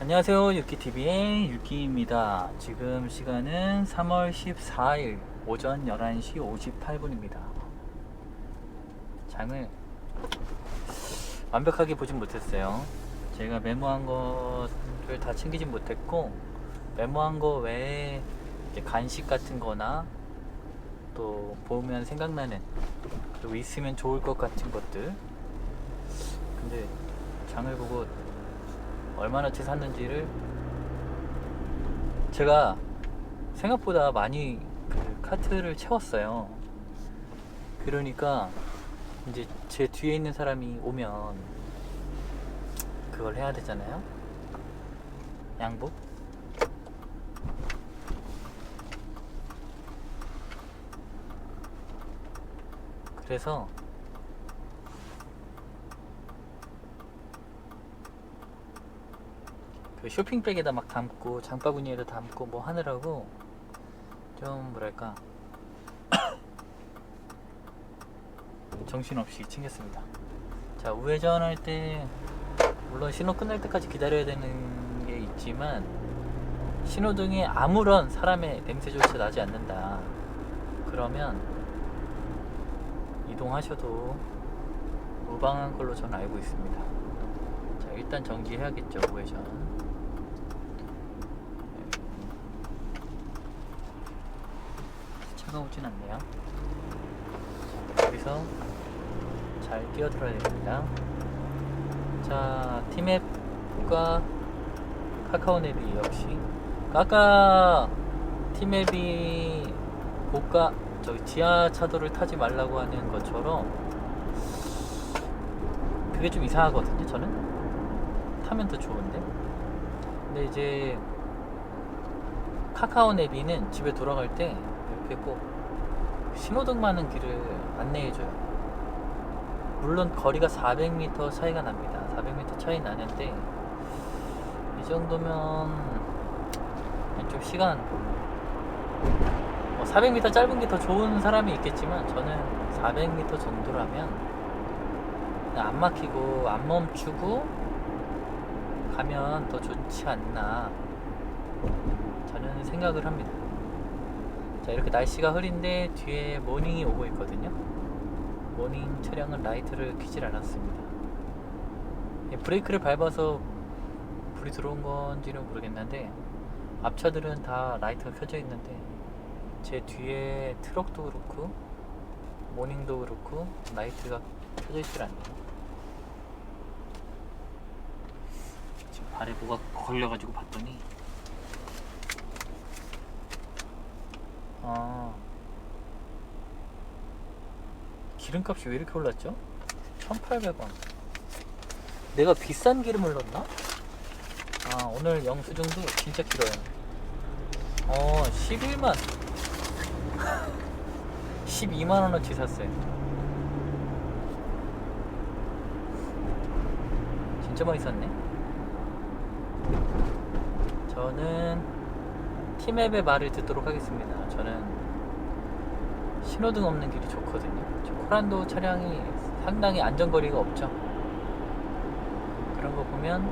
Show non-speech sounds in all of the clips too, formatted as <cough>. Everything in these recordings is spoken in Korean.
안녕하세요 유키TV의 유키입니다. 지금 시간은 3월 14일 오전 11시 58분입니다. 장을 완벽하게 보진 못했어요. 제가 메모한 것을 다 챙기진 못했고 메모한 거 외에 간식 같은 거나 또 보면 생각나는 그리고 있으면 좋을 것 같은 것들. 근데 장을 보고 얼마나치 샀는지를 제가 생각보다 많이 그 카트를 채웠어요. 그러니까 이제 제 뒤에 있는 사람이 오면 그걸 해야 되잖아요. 양복. 그래서 그 쇼핑백에다 막 담고 장바구니에다 담고 뭐 하느라고 좀 뭐랄까 <coughs> 정신없이 챙겼습니다. 자 우회전 할 때 물론 신호 끝날 때까지 기다려야 되는 게 있지만 신호등에 아무런 사람의 냄새조차 나지 않는다. 그러면 이동하셔도 무방한 걸로 저는 알고 있습니다. 자 일단 정지해야겠죠 우회전. 오진 않네요. 자, 여기서 잘 뛰어들어야 됩니다. 자, 티맵과 카카오 앱이 역시 아까 티맵이 고가 저기 지하차도를 타지 말라고 하는 것처럼 그게 좀 이상하거든요. 저는 타면 더 좋은데. 근데 이제 카카오 내비는 집에 돌아갈 때 이렇게 꼭 신호등 많은 길을 안내해줘요. 물론 거리가 400m 차이가 납니다. 400m 차이 나는데 이 정도면 좀 시간 뭐 400m 짧은 게 더 좋은 사람이 있겠지만 저는 400m 정도라면 안 막히고 안 멈추고 가면 더 좋지 않나 저는 생각을 합니다. 자 이렇게 날씨가 흐린데 뒤에 모닝이 오고 있거든요. 모닝 차량은 라이트를 켜질 않았습니다. 예, 브레이크를 밟아서 불이 들어온 건지는 모르겠는데 앞차들은 다 라이트가 켜져 있는데 제 뒤에 트럭도 그렇고 모닝도 그렇고 라이트가 켜져 있질 않네요. 지금 발에 뭐가 걸려가지고 봤더니 아. 기름값이 왜 이렇게 올랐죠? 1,800원. 내가 비싼 기름을 넣었나? 아 오늘 영수증도 진짜 길어요. 어 11만. 12만원어치 <laughs> 샀어요. 진짜 많이 샀네. 저는 티맵의 말을 듣도록 하겠습니다. 저는 신호등 없는 길이 좋거든요. 저 코란도 차량이 상당히 안전거리가 없죠. 그런 거 보면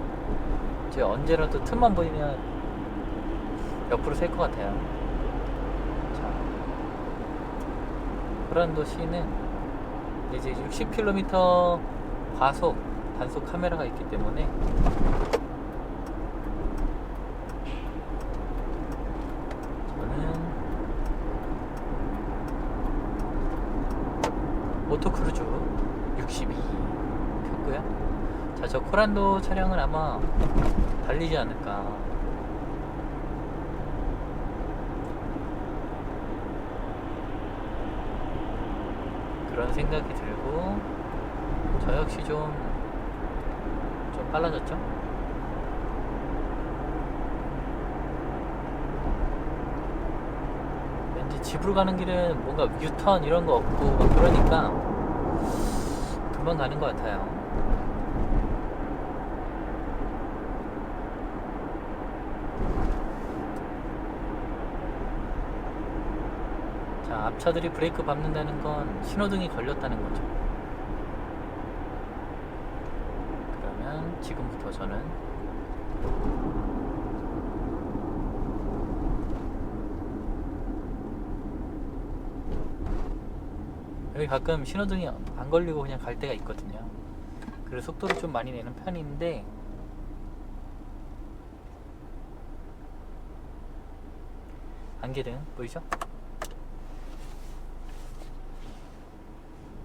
이제 언제라도 틈만 보이면 옆으로 셀 것 같아요. 자 코란도 시는 이제 60km 과속 단속 카메라가 있기 때문에 저는 오토크루즈 62 켰고요. 자, 저 코란도 차량은 아마 달리지 않을까. 그런 생각이 들고 저 역시 좀, 좀 빨라졌죠? 왠지 집으로 가는 길은 뭔가 유턴 이런 거 없고 막 그러니까 금방 가는 것 같아요. 자, 앞차들이 브레이크 밟는다는 건 신호등이 걸렸다는 거죠. 그러면 지금부터 저는 여기 가끔 신호등이 안 걸리고 그냥 갈 때가 있거든요. 그래서 속도를 좀 많이 내는 편인데 안개등 보이죠?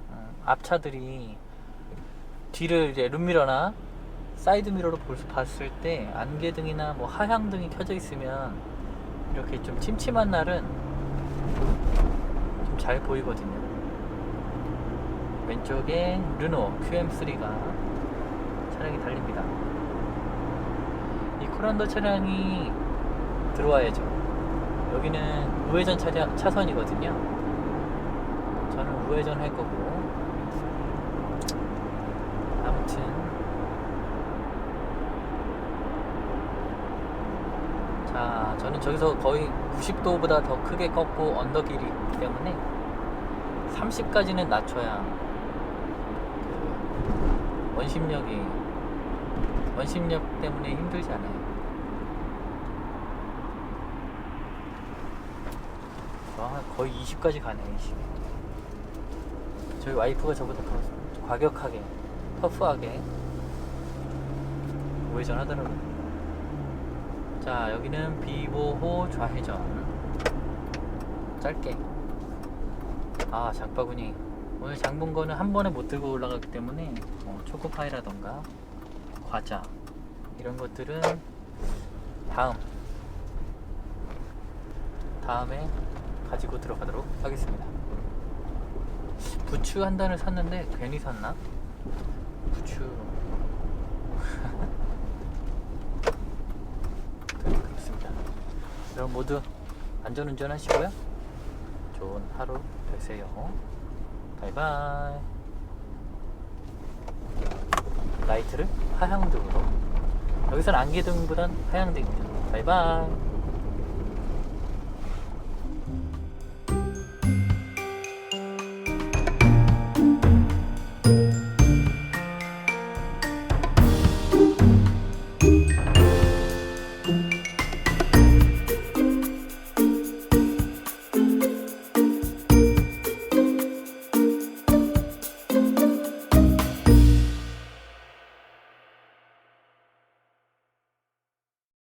음, 앞차들이 뒤를 이제 룸미러나 사이드 미러로 봤을 때 안개등이나 뭐 하향등이 켜져 있으면 이렇게 좀 침침한 날은 좀 잘 보이거든요. 왼쪽에 르노 QM3가 차량이 달립니다. 이 코란도 차량이 들어와야죠. 여기는 우회전 차량 차선이거든요. 저는 우회전 할 거고 아무튼 자 저는 저기서 거의 90도보다 더 크게 꺾고 언덕길이 있기 때문에 30까지는 낮춰야 그 원심력이 원심력 때문에 힘들지 않아요. 아, 거의 20까지 가네, 20. 저희 와이프가 저보다 더 과격하게, 터프하게 우회전 하더라고요. 자, 여기는 비보호 좌회전. 짧게. 아, 장바구니. 오늘 장본 거는 한 번에 못 들고 올라가기 때문에 뭐 초코파이라던가 과자 이런 것들은 다음 다음에 가지고 들어가도록 하겠습니다. 부추 한 단을 샀는데 괜히 샀나? 부추 <laughs> 네, 그렇습니다. 여러분 모두 안전운전 하시고요. 좋은 하루 되세요. 바이바이. 라이트를 하향등으로. 여기서는 안개등보단 하향등입니다. 바이바이.